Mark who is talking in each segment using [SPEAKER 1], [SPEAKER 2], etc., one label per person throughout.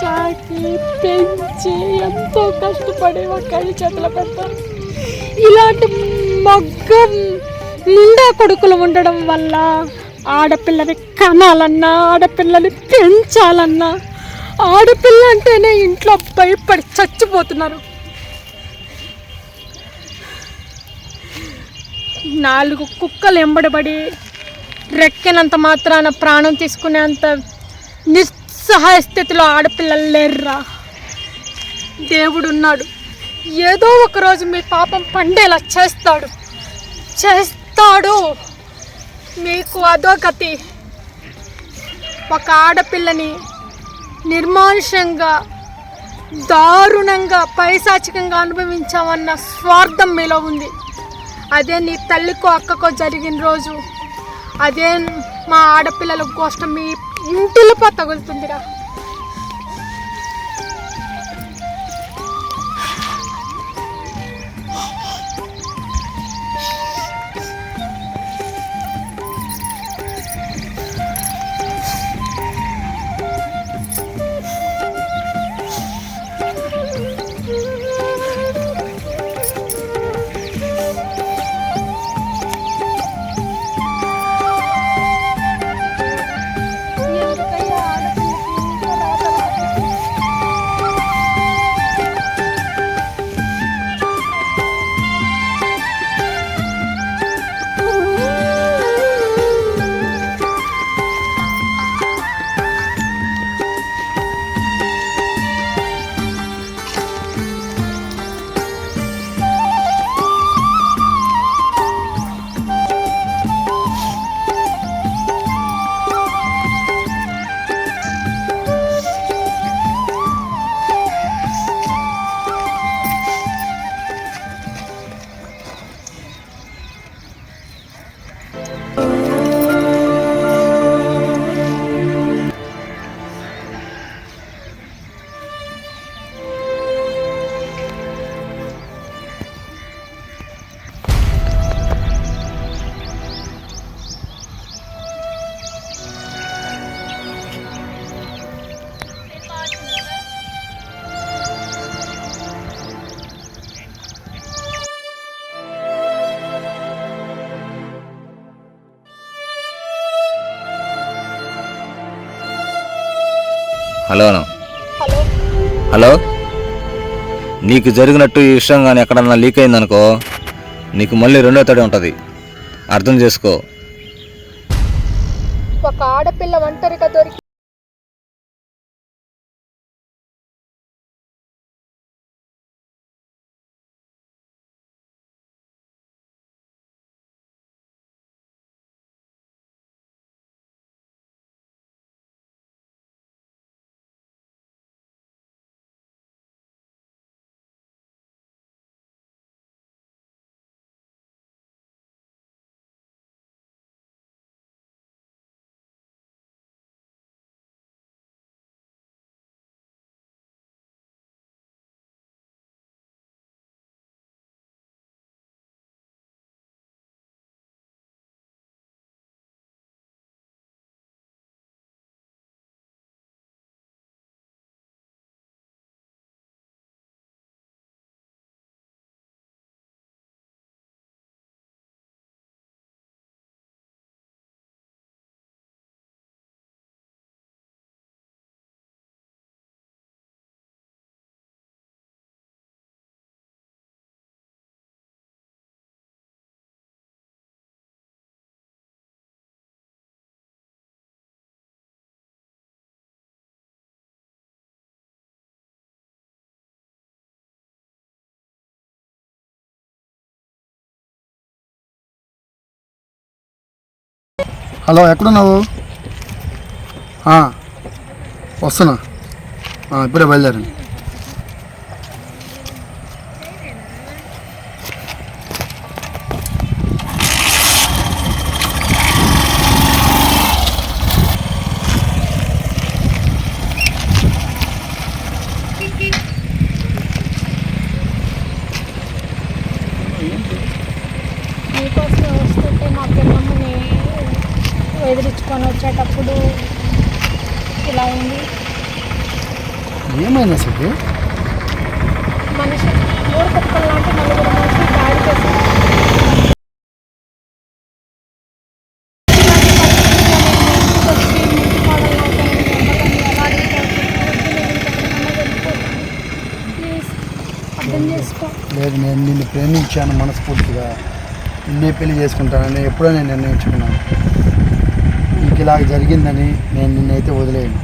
[SPEAKER 1] సాకి పెంచి ఎంతో కష్టపడి ఒక్కడి చేతిలో పెడతారు. ఇలాంటి మగ్గం నిండా కొడుకులు ఉండడం వల్ల ఆడపిల్లని కనాలన్నా ఆడపిల్లని పెంచాలన్నా ఆడపిల్ల అంటేనే ఇంట్లో భయపడి చచ్చిపోతున్నారు. నాలుగు కుక్కలు ఎంబడబడి రెక్కినంత మాత్రాన ప్రాణం తీసుకునేంత నిస్సహాయ స్థితిలో ఆడపిల్లలు లేర్రా. దేవుడు ఉన్నాడు ఏదో ఒకరోజు మీ పాపం పండేలా చేస్తాడు. చేస్తాడు. మీకు అదో గతి. ఒక ఆడపిల్లని నిర్మానుషంగా దారుణంగా పైశాచికంగా అనుభవించామన్న స్వార్థం మీలో ఉంది. అదే నీ తల్లికో అక్కకో జరిగిన రోజు. అదే మా ఆడపిల్లల కోసం మీ ఇంటిలో తగులుతుందిరా
[SPEAKER 2] హలో
[SPEAKER 1] హలో.
[SPEAKER 2] నీకు జరిగినట్టు ఈ విషయం కానీ ఎక్కడన్నా లీక్ అయిందనుకో నీకు మళ్ళీ రెండో తడి ఉంటుంది. అర్థం చేసుకో.
[SPEAKER 1] ఒక ఆడపిల్ల ఒంటరిగా దొరికి
[SPEAKER 3] హలో ఎక్కడున్నావు? వస్తున్నా. ఇప్పుడే బయలుదేరండి.
[SPEAKER 1] ఎదిరించుకొని వచ్చేటప్పుడు ఇలా అయింది
[SPEAKER 3] ఏమైంది అసలు
[SPEAKER 1] మనిషి మూడు కుక్కలు లాంటి నలుగురు మనుషులు దాడి
[SPEAKER 3] లేదు నేను నిన్ను ప్రేమించాను మనస్ఫూర్తిగా. నిన్నే పెళ్ళి చేసుకుంటానని ఎప్పుడో నేను నిర్ణయించుకున్నాను. నీకు ఇలాగ జరిగిందని నేను నిన్నైతే వదిలేయను.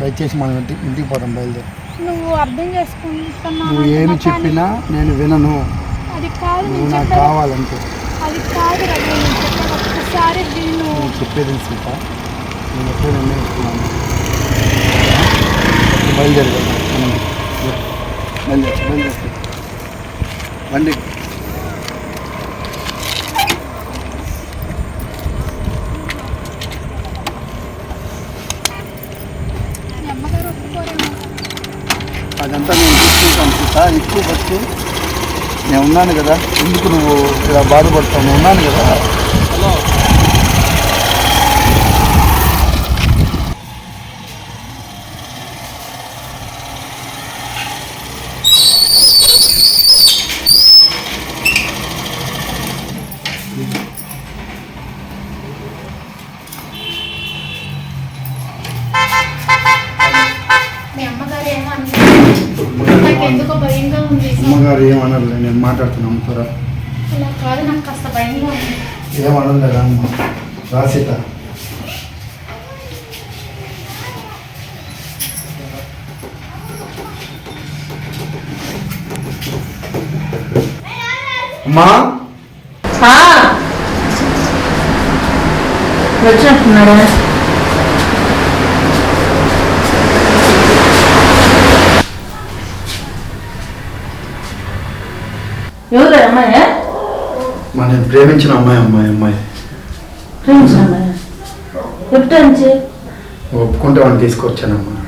[SPEAKER 3] దయచేసి మనం ఇంటి ఇంటికి పోతాం బయలుదేరి.
[SPEAKER 1] నువ్వు అర్థం చేసుకుంటున్నావు?
[SPEAKER 3] నువ్వు ఏమి చెప్పినా నేను వినను.
[SPEAKER 1] అది కాదు
[SPEAKER 3] నువ్వు నాకు కావాలంటే.
[SPEAKER 1] అది కాదు ఒక్కసారి విను.
[SPEAKER 3] నువ్వు చెప్పేది సీత. నేను ఎప్పుడూ నిర్ణయించుకున్నాను బయలుదేరి బయలుదేరి బయలుదేరి. బండి
[SPEAKER 1] మీ అమ్మగారు ఒప్పుకోరేమో
[SPEAKER 3] అదంతా నేను చూసుకుంటాను సీత ఎక్కువ బస్సు నేను ఉన్నాను కదా. ఎందుకు నువ్వు ఇలా బాధపడతావు? ఉన్నాను కదా.
[SPEAKER 1] హలో మీ అమ్మగారు ఏమో నాకు ఎందుకో భయంగా ఉంది
[SPEAKER 3] అమ్మగారు ఏమనరు నేను మాట్లాడుతున్నాను త్వర
[SPEAKER 1] అలా కాదు నాకు కాస్త భయంగా ఉంది.
[SPEAKER 3] ఏమనలేదా అమ్మ? రాసిత అమ్మా?
[SPEAKER 4] వచ్చినట్టున్నాడా ఎవరు అమ్మాయి
[SPEAKER 3] మా నేను ప్రేమించిన అమ్మాయి అమ్మాయి అమ్మాయి.
[SPEAKER 4] ప్రేమించిన అమ్మాయి. ఎప్పుడు నుంచి?
[SPEAKER 3] ఒప్పుకుంటే వాడిని తీసుకొచ్చానమ్మా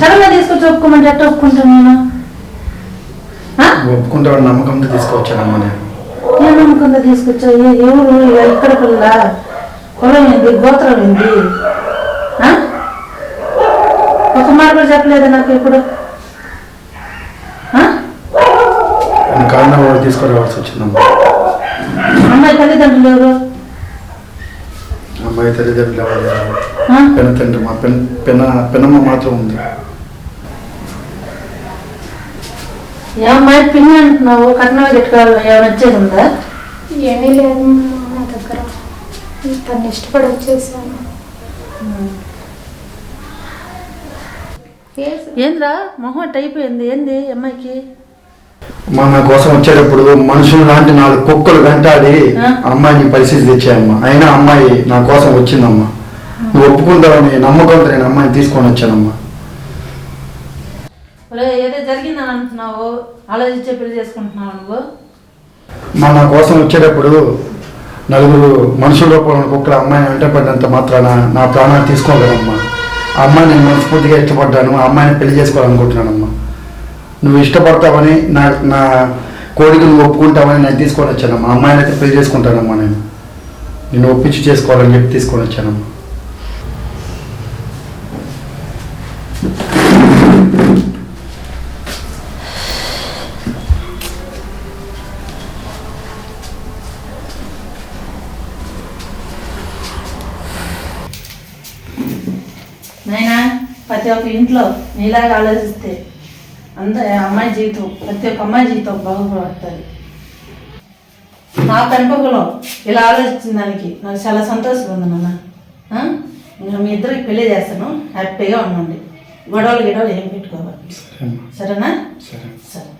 [SPEAKER 4] సడన్గా తీసుకొచ్చి ఒప్పుకోమంటే ఎట్లా ఒప్పుకుంటాను నేను?
[SPEAKER 3] వాడి నమ్మకంతో తీసుకొచ్చానమ్మా నేను.
[SPEAKER 4] ఏం నమ్మకంగా తీసుకొచ్చావు? ఏ- ఇక ఇక్కడ పిల్ల? కులం ఏంది? గోత్రం ఏంది? ఒక మాట కూడా చెప్పలేదు నాకు ఇప్పుడు?
[SPEAKER 3] కారణం తీసుకురావాల్సి వచ్చిందమ్మా
[SPEAKER 4] అమ్మాయి తల్లిదండ్రులు ఎవరు?
[SPEAKER 3] అమ్మాయి తల్లిదండ్రులు ఎవరు? పెన తండ్రి మా పెన్ పెన పెనమ్మ మాత్రం ఉంది.
[SPEAKER 4] ఏ అమ్మాయి పిన్ని అంటున్నావు? గిట్టుకోవాలి ఏమైనా వచ్చేది ఉందా?
[SPEAKER 1] ఏమీ లేదు నా దగ్గర. తను ఇష్టపడి వచ్చేసాను.
[SPEAKER 4] ఏంద్రా? మొహం అయిపోయింది. ఏంది అమ్మాయికి?
[SPEAKER 3] మా నా కోసం వచ్చేటప్పుడు మనుషులు లాంటి నాలుగు కుక్కలు వెంటాడి? అమ్మాయిని పరిస్థితి తెచ్చాయమ్మా. అయినా అమ్మాయి నా కోసం వచ్చిందమ్మా. నువ్వు ఒప్పుకుంటావని నమ్మకంతో నేను అమ్మాయిని తీసుకొని వచ్చానమ్మా.
[SPEAKER 4] ఒరే ఏదో జరిగిందని అంటున్నావు. ఆలోచించే పెళ్ళి చేసుకుంటున్నావు నువ్వు?
[SPEAKER 3] మా నా కోసం వచ్చేటప్పుడు నలుగురు మనుషుల రూపంలో కుక్కల అమ్మాయిని వెంట పడినంత మాత్రాన నా ప్రాణాలు తీసుకోగలమ్మా అమ్మాయిని మనస్ఫూర్తిగా ఇష్టపడ్డాను. అమ్మాయిని పెళ్ళి చేసుకోవాలనుకుంటున్నానమ్మా. నువ్వు ఇష్టపడతావని నా నా కోరికను నువ్వు ఒప్పుకుంటావని నేను తీసుకొని వచ్చానమ్మా. ఆ అమ్మాయిని అయితే పెళ్ళి చేసుకుంటానమ్మా నేను. నేను ఒప్పించి చేసుకోవాలని చెప్పి తీసుకొని వచ్చానమ్మా.
[SPEAKER 4] నాయనా ప్రతి ఒక్క ఇంట్లో నీలాగా ఆలోచిస్తే అంత అమ్మాయి జీవితం ప్రతి ఒక్క అమ్మాయి జీవితం బాగుపడుతుంది నా పెంపకంలో ఇలా ఆలోచించిన దానికి నాకు చాలా సంతోషంగా ఉంది నాన్న మీ ఇద్దరికి పెళ్ళి చేస్తాను హ్యాపీగా ఉండండి గొడవలు గిడవలు ఏం పెట్టుకోవాలి సరేనా
[SPEAKER 3] సరే
[SPEAKER 4] సరే